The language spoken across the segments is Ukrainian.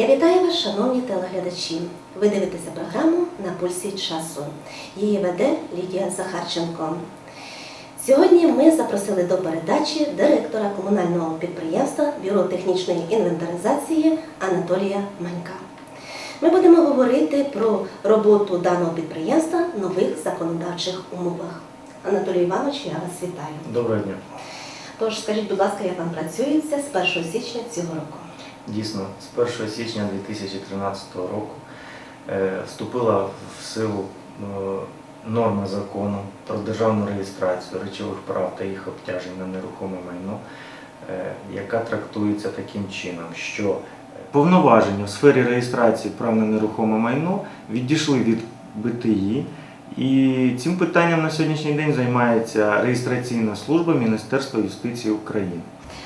Я вітаю вас, шановні телеглядачі. Ви дивитеся програму на пульсі часу. Її веде Лідія Захарченко. Сьогодні ми запросили до передачі директора комунального підприємства Бюро технічної інвентаризації Анатолія Манька. Ми будемо говорити про роботу даного підприємства в нових законодавчих умовах. Анатолій Іванович, я вас вітаю. Доброго дня. Тож скажіть, будь ласка, як вам працюється з 1 січня цього року? Дійсно, з 1 січня 2013 року е, вступила в силу е, норма закону про державну реєстрацію речових прав та їх обтяжень на нерухоме майно, е, яка трактується таким чином, що повноваження в сфері реєстрації прав на нерухоме майно відійшли від БТІ. І цим питанням на сьогоднішній день займається реєстраційна служба Міністерства юстиції України.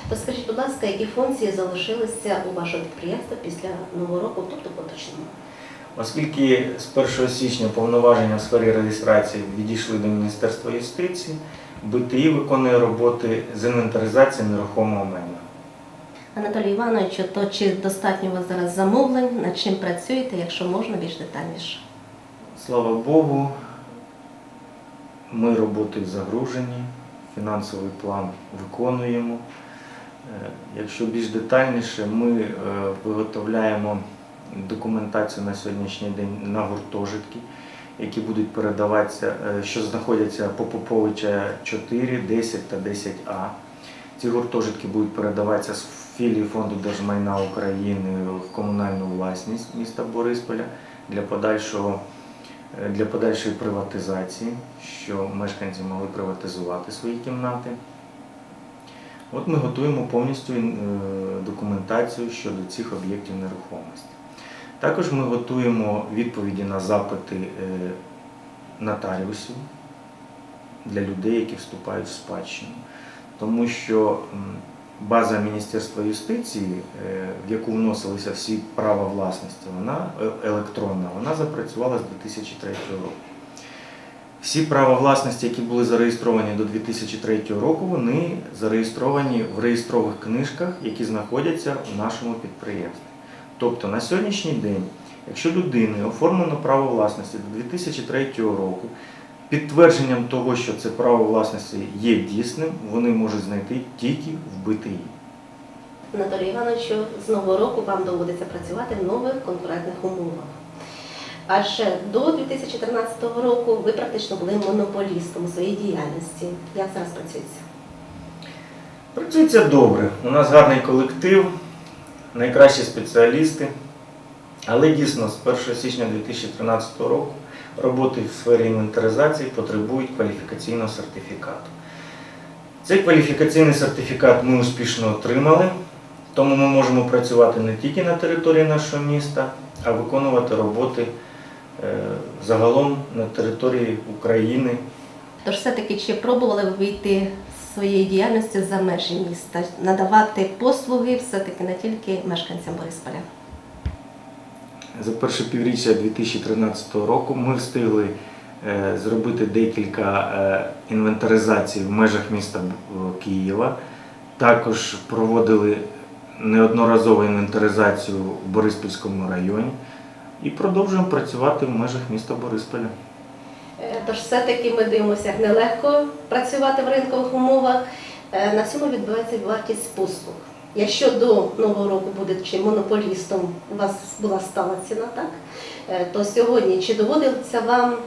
То скажіть, будь ласка, які функції залишилися у вашого підприємства після нового року, тобто поточному? Оскільки з 1 січня повноваження в сфері реєстрації відійшли до Міністерства юстиції, БТІ виконує роботи з інвентаризації нерухомого майна. Анатолій Іванович, то чи достатньо у вас зараз замовлень, над чим працюєте, якщо можна більш детальніше? Слава Богу, ми роботи загружені, фінансовий план виконуємо. Е, Якщо більш детальніше, ми е, виготовляємо документацію на сьогоднішній день на гуртожитки, які будуть передаватися, е, що знаходяться по Поповича 4, 10 та 10А. Ці гуртожитки будуть передаватися з філії Фонду держмайна України в комунальну власність міста Борисполя для подальшого для подальшої приватизації, що мешканці могли приватизувати свої кімнати. От ми готуємо повністю е, документацію щодо цих об'єктів нерухомості. Також ми готуємо відповіді на запити е, нотаріусів для людей, які вступають в спадщину. Тому що база Міністерства юстиції, е, в яку вносилися всі права власності, вона електронна, вона запрацювала з 2003 року. Всі права власності, які були зареєстровані до 2003 року, вони зареєстровані в реєстрових книжках, які знаходяться в нашому підприємстві. Тобто на сьогоднішній день, якщо людини оформлено право власності до 2003 року, підтвердженням того, що це право власності є дійсним, вони можуть знайти тільки в БТІ. Анатолій Івановичу, з нового року вам доводиться працювати в нових конкурентних умовах. Адже до 2013 року ви практично були монополістом у своїй діяльності. Як зараз працюється? Працюється добре. У нас гарний колектив, найкращі спеціалісти. Але дійсно з 1 січня 2013 року роботи в сфері інвентаризації потребують кваліфікаційного сертифікату. Цей кваліфікаційний сертифікат ми успішно отримали, тому ми можемо працювати не тільки на території нашого міста, а виконувати роботи загалом на території України. Тож все-таки чи пробували ви вийти з своєї діяльності за межі міста, надавати послуги все-таки не тільки мешканцям Борисполя? За перше півріччя 2013 року ми встигли е, зробити декілька е, інвентаризацій в межах міста Києва. Також проводили неодноразову інвентаризацію в Бориспільському районі і продовжуємо працювати в межах міста Борисполя. Е, Тож все-таки ми дивимося, як нелегко працювати в ринкових умовах. Е, На цьому відбувається вартість послуг. Якщо до нового року будучи монополістом, у вас була стала ціна, так? Е, То сьогодні чи доводиться вам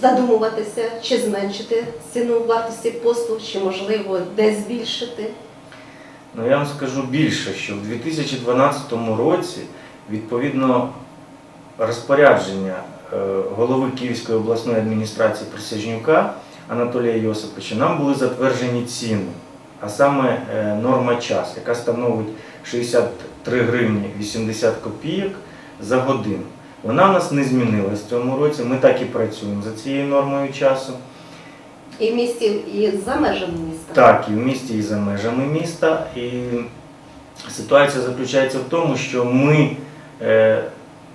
задумуватися, чи зменшити ціну вартості послуг, чи можливо десь збільшити? Ну я вам скажу більше, що в 2012 році відповідно розпорядження е, голови Київської обласної адміністрації Присяжнюка Анатолія Йосиповича нам були затверджені ціни, а саме е, норма час, яка становить 63 гривні 80 копійок за годину. Вона у нас не змінилась в цьому році. Ми так і працюємо за цією нормою часу. І в місті, і за межами міста? Так, і в місті, і за межами міста. І ситуація заключається в тому, що ми, е,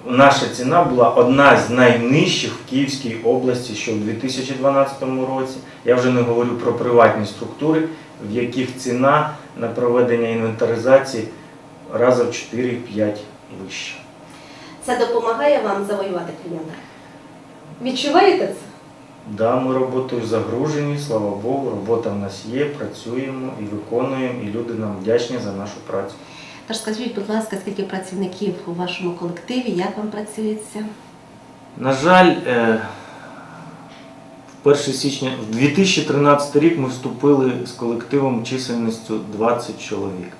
наша ціна була одна з найнижчих в Київській області, що в 2012 році. Я вже не говорю про приватні структури, в яких ціна на проведення інвентаризації раза в 4-5 вища. Це допомагає вам завоювати клієнта? Відчуваєте це? Да, ми роботою загружені, слава Богу, робота в нас є, працюємо і виконуємо, і люди нам вдячні за нашу працю. Тож скажіть, будь ласка, скільки працівників у вашому колективі, як вам працюється? На жаль, е, в 1 січня, в 2013 рік ми вступили з колективом чисельністю 20 чоловік.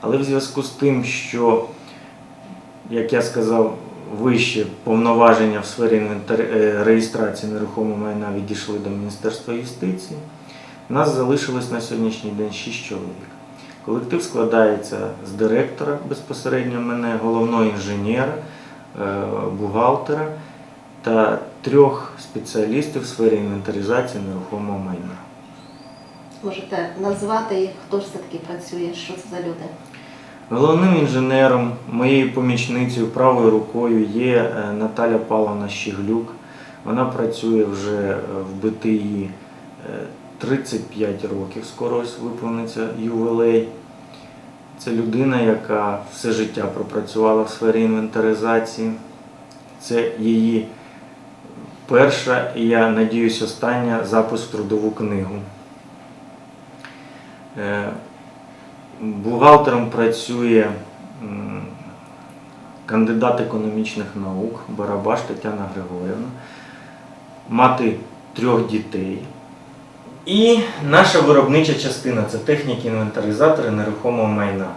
Але в зв'язку з тим, що, як я сказав, вище повноваження в сфері е, реєстрації нерухомого майна відійшли до Міністерства юстиції, нас залишилось на сьогоднішній день 6 чоловік. Колектив складається з директора безпосередньо мене, головного інженера, е, бухгалтера та трьох спеціалістів в сфері інвентаризації нерухомого майна. Можете назвати їх, хто ж все-таки працює, що це за люди? Головним інженером, моєю помічницею, правою рукою є е, Наталя Павловна Щеглюк. Вона працює вже е, в БТІ 35 років, скоро ось виповниться ювілей. Це людина, яка все життя пропрацювала в сфері інвентаризації. Це її перша і я надіюсь, остання запис в трудову книгу. Е, Бухгалтером працює кандидат економічних наук Барабаш Тетяна Григорівна, мати трьох дітей. І наша виробнича частина це техніки інвентаризатори нерухомого майна.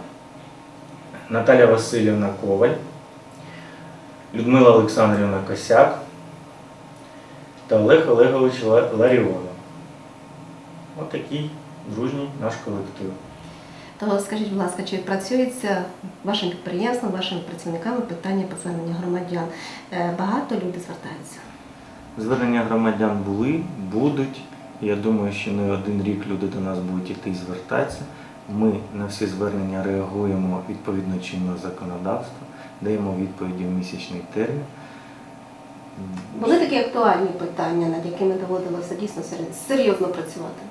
Наталя Васильівна Коваль, Людмила Олександрівна Косяк та Олег Олегович Ла- Ларіонов. Отакий дружній наш колектив. То скажіть, будь ласка, чи працюється вашим підприємством, вашими працівниками питання повернення громадян? Е, Багато люди звертаються. Звернення громадян були, будуть. Я думаю, що не один рік люди до нас будуть іти і звертатися. Ми на всі звернення реагуємо відповідно чинного законодавства, даємо відповіді в місячний термін. Були такі актуальні питання, над якими доводилося дійсно серйозно працювати?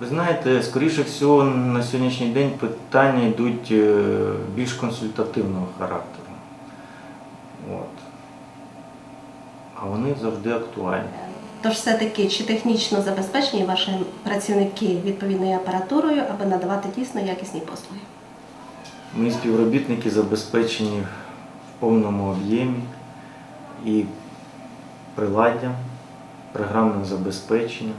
Ви знаєте, скоріше всього, на сьогоднішній день питання йдуть е, більш консультативного характеру. От. А вони завжди актуальні. Тож все-таки чи технічно забезпечені ваші працівники відповідною апаратурою, аби надавати дійсно якісні послуги? Мої співробітники забезпечені в повному об'ємі і приладдям, програмним забезпеченням.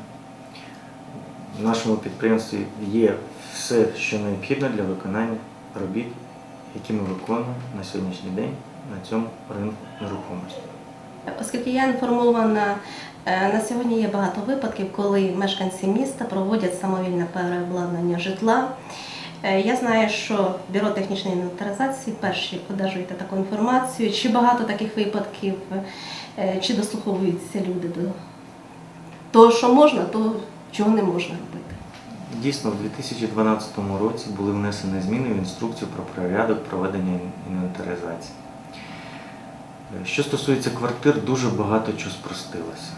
В нашому підприємстві є все, що необхідно для виконання робіт, які ми виконуємо на сьогоднішній день на цьому ринку нерухомості. Оскільки я інформована, е, на сьогодні є багато випадків, коли мешканці міста проводять самовільне переобладнання житла. Е, Я знаю, що бюро технічної інвентаризації перші одержуєте таку інформацію. Чи багато таких випадків, е, чи дослуховуються люди до того, що можна, того, чого не можна робити? Дійсно, в 2012 році були внесені зміни в інструкцію про порядок проведення інвентаризації. Е, Що стосується квартир, дуже багато чого спростилося.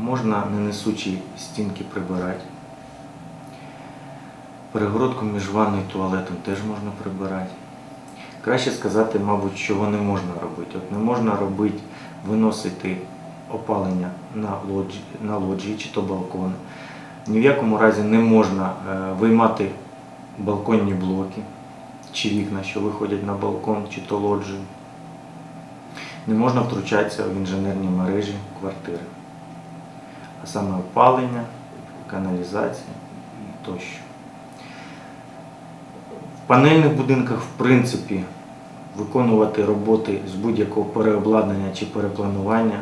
Можна не несучі стінки прибирати. Перегородку між ванною і туалетом теж можна прибирати. Краще сказати, мабуть, чого не можна робити. От не можна робити, виносити опалення на лоджі, на лоджії чи то балкони. Ні в якому разі не можна е, виймати балконні блоки чи вікна, що виходять на балкон чи то лоджію. Не можна втручатися в інженерні мережі квартири, а саме опалення, каналізація тощо. В панельних будинках, в принципі, виконувати роботи з будь-якого переобладнання чи перепланування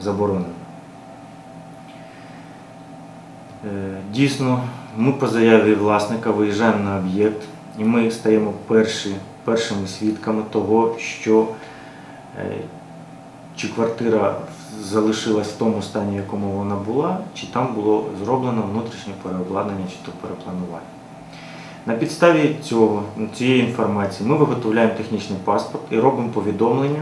заборонено. Е, Дійсно, ми по заяві власника виїжджаємо на об'єкт і ми стаємо перші, першими свідками того, що чи квартира залишилась в тому стані, в якому вона була, чи там було зроблено внутрішнє переобладнання чи то перепланування. На підставі цього, цієї інформації ми виготовляємо технічний паспорт і робимо повідомлення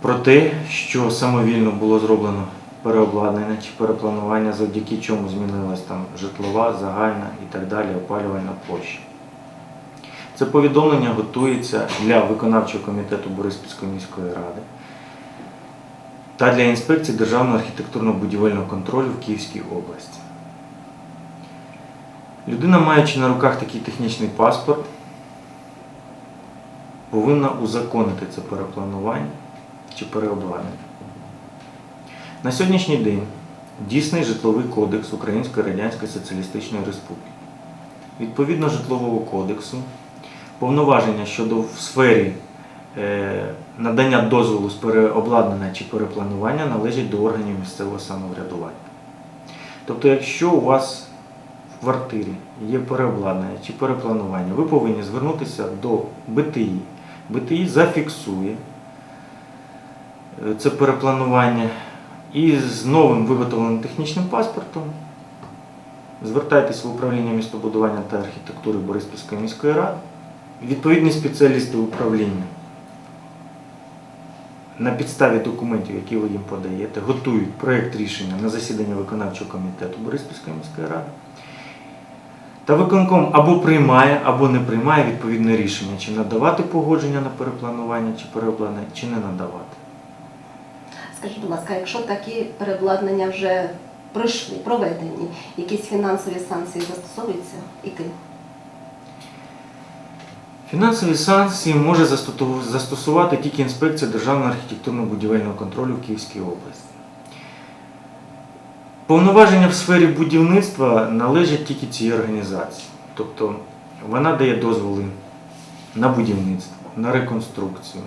про те, що самовільно було зроблено переобладнання чи перепланування, завдяки чому змінилась там житлова, загальна і так далі опалювальна площа. Це повідомлення готується для виконавчого комітету Бориспільської міської ради та для інспекції Державного архітектурно-будівельного контролю в Київській області. Людина, маючи на руках такий технічний паспорт, повинна узаконити це перепланування чи переобладнання. На сьогоднішній день дійсний житловий кодекс Української Радянської Соціалістичної Республіки. Відповідно житлового кодексу, повноваження щодо в сфері е, надання дозволу з переобладнання чи перепланування належать до органів місцевого самоврядування. Тобто, якщо у вас в квартирі є переобладнання чи перепланування, ви повинні звернутися до БТІ. БТІ зафіксує е, це перепланування і з новим виготовленим технічним паспортом звертайтесь в управління містобудування та архітектури Бориспільської міської ради. Відповідні спеціалісти управління на підставі документів, які ви їм подаєте, готують проєкт рішення на засідання виконавчого комітету Бориспільської міської ради. Та виконком або приймає, або не приймає відповідне рішення, чи надавати погодження на перепланування, чи переобладнання, чи не надавати. Скажіть, будь ласка, якщо такі переобладнання вже пройшли, проведені, якісь фінансові санкції застосовуються і ким? Фінансові санкції може застосувати тільки інспекція Державного архітектурно-будівельного контролю в Київській області. Повноваження в сфері будівництва належать тільки цій організації. Тобто вона дає дозволи на будівництво, на реконструкцію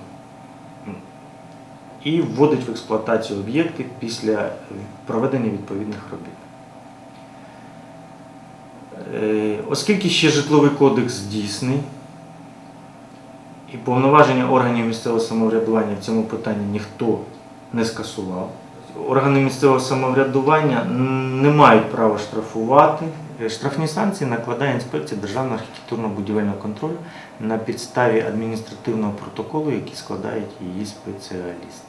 і вводить в експлуатацію об'єкти після проведення відповідних робіт. Е, Оскільки ще житловий кодекс дійсний, і повноваження органів місцевого самоврядування в цьому питанні ніхто не скасував. Органи місцевого самоврядування не мають права штрафувати. Е, Штрафні санкції накладає інспекція Державного архітектурно-будівельного контролю на підставі адміністративного протоколу, який складають її спеціалісти.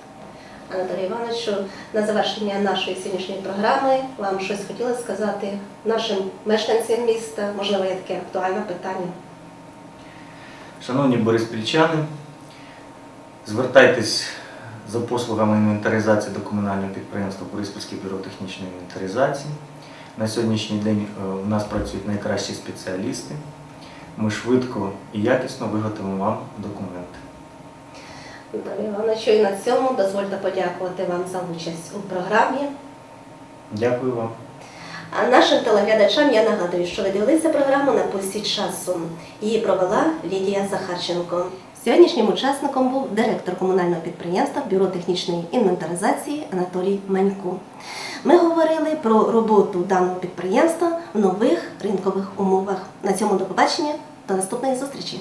Анатолій Івановичу, на завершення нашої сьогоднішньої програми вам щось хотіли сказати нашим мешканцям міста, можливо, є таке актуальне питання. Шановні бориспільчани, звертайтесь за послугами інвентаризації до комунального підприємства Бориспільське бюро технічної інвентаризації. На сьогоднішній день е, у нас працюють найкращі спеціалісти. Ми швидко і якісно виготовимо вам документи. Анатолій Івановичу, і на цьому дозвольте подякувати вам за участь у програмі. Дякую вам. А нашим телеглядачам я нагадую, що ви дивилися програму на пульсі часу. Її провела Лідія Захарченко. Сьогоднішнім учасником був директор комунального підприємства Бюро технічної інвентаризації Анатолій Манько. Ми говорили про роботу даного підприємства в нових ринкових умовах. На цьому до побачення, до наступної зустрічі.